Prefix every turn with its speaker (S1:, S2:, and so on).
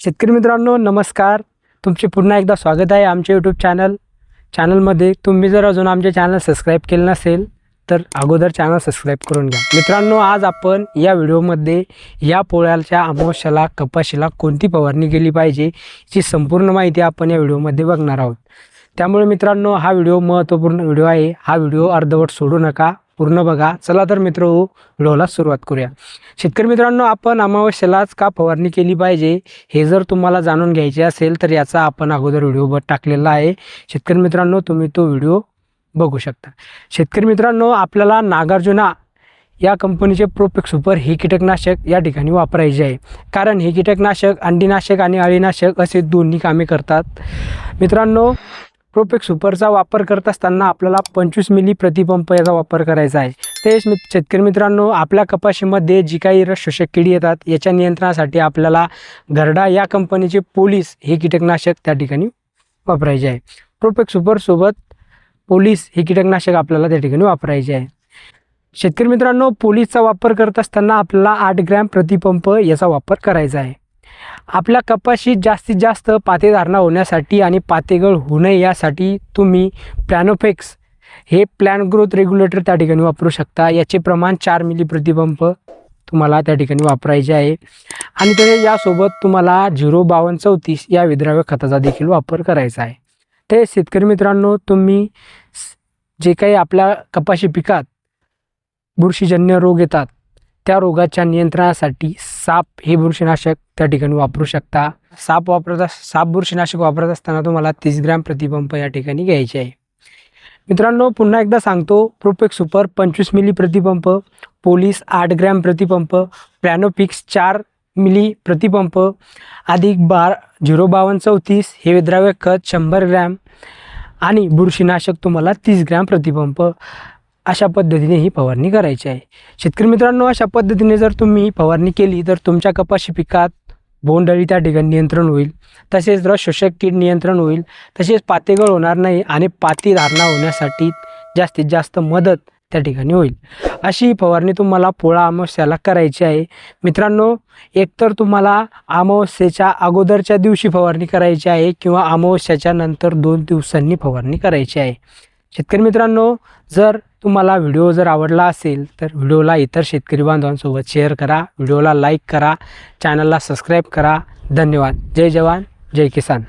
S1: शेतकरी मित्रांनो नमस्कार. तुमचे पुन्हा एकदा स्वागत आहे आमच्या यूट्यूब चॅनल चॅनलमध्ये तुम्ही जर अजून आमचे चॅनल सबस्क्राईब केलं नसेल तर अगोदर चॅनल सबस्क्राईब करून घ्या. मित्रांनो आज आपण या व्हिडिओमध्ये या पोळ्याच्या अमावश्याला कपाशीला कोणती फवारणी केली पाहिजे याची संपूर्ण माहिती आपण या व्हिडिओमध्ये बघणार आहोत. त्यामुळे मित्रांनो हा व्हिडिओ महत्त्वपूर्ण व्हिडिओ आहे. हा व्हिडिओ अर्धवट सोडू नका. पूर्ण बघा. चला तर मित्र हो, व्हिडिओला सुरुवात करूया. शेतकरी मित्रांनो आपण अमावस्येलाच का फवारणी केली पाहिजे हे जर तुम्हाला जाणून घ्यायचे असेल तर याचा आपण अगोदर व्हिडिओ ब टाकलेला आहे. शेतकरी मित्रांनो तुम्ही तो व्हिडिओ बघू शकता. शेतकरी मित्रांनो आपल्याला नागार्जुना या कंपनीचे प्रोपेक सुपर हे कीटकनाशक या ठिकाणी वापरायचे आहे. कारण हे कीटकनाशक अंडीनाशक आणि अळीनाशक असे दोन्ही कामे करतात. मित्रांनो प्रोपेक सुपरचा वापर करत असताना आपल्याला पंचवीस मिली प्रतिपंप याचा वापर करायचा आहे. तेच मित शेतकरी मित्रांनो आपल्या कपाशीमध्ये जी काही रस शोषक किडी येतात याच्या नियंत्रणासाठी आपल्याला घरडा या कंपनीचे पोलीस हे कीटकनाशक त्या ठिकाणी वापरायचे आहे. प्रोपेक सुपरसोबत पोलीस हे कीटकनाशक आपल्याला त्या ठिकाणी वापरायचे आहे. शेतकरी मित्रांनो पोलीसचा वापर करत असताना आपल्याला आठ ग्रॅम प्रतिपंप याचा वापर करायचा आहे. आपल्या कपाशी जास्तीत जास्त पातेधारणा होण्यासाठी आणि पातेगळ होऊ नये यासाठी तुम्ही प्लॅनोफेक्स हे प्लॅन ग्रोथ रेग्युलेटर त्या ठिकाणी वापरू शकता. याचे प्रमाण चार मिली प्रतिपंप तुम्हाला त्या ठिकाणी वापरायचे आहे. आणि त्याच्या यासोबत तुम्हाला झिरो बावन्न चौतीस या विद्राव्य खताचा देखील वापर करायचा आहे. ते शेतकरी मित्रांनो तुम्ही जे काही आपल्या कपाशी पिकात बुरशीजन्य रोग येतात त्या रोगाच्या नियंत्रणासाठी साप हे बुरशीनाशक त्या ठिकाणी वापरू शकता. साप वापरत अस- साप बुरशीनाशक वापरत असताना तुम्हाला तीस ग्रॅम प्रतिपंप या ठिकाणी घ्यायचे आहे. मित्रांनो पुन्हा एकदा सांगतो प्रोपेक सुपर पंचवीस मिली प्रतिपंप पोलीस आठ ग्रॅम प्रतिपंप प्लॅनोपिक्स चार मिली प्रतिपंप अधिक बार झिरो बावन्न चौतीस हे विद्राव्य खत शंभर ग्रॅम आणि बुरशीनाशक तुम्हाला तीस ग्रॅम प्रतिपंप. अशा पद्धतीने ही फवारणी करायची आहे. शेतकरी मित्रांनो अशा पद्धतीने जर तुम्ही फवारणी केली तर तुमच्या कपाशी पिकात बोंडअळी त्या ठिकाणी नियंत्रण होईल. तसेच रस शोषक कीड नियंत्रण होईल. तसेच पातेगळ होणार नाही आणि पाती धारणा होण्यासाठी जास्तीत जास्त मदत त्या ठिकाणी होईल. अशी फवारणी तुम्हाला पोळा अमावस्याला करायची आहे. मित्रांनो एकतर तुम्हाला अमावस्येच्या अगोदरच्या दिवशी फवारणी करायची आहे किंवा अमावस्याच्या नंतर दोन दिवसांनी फवारणी करायची आहे. शेतकरी मित्रांनो जर तुम्हाला व्हिडिओ जर आवडला असेल तर व्हिडिओला इतर शेतकरी बांधवांसोबत शेअर करा व्हिडिओला लाईक करा चॅनलला सबस्क्राईब करा. धन्यवाद. जय जवान जय किसान.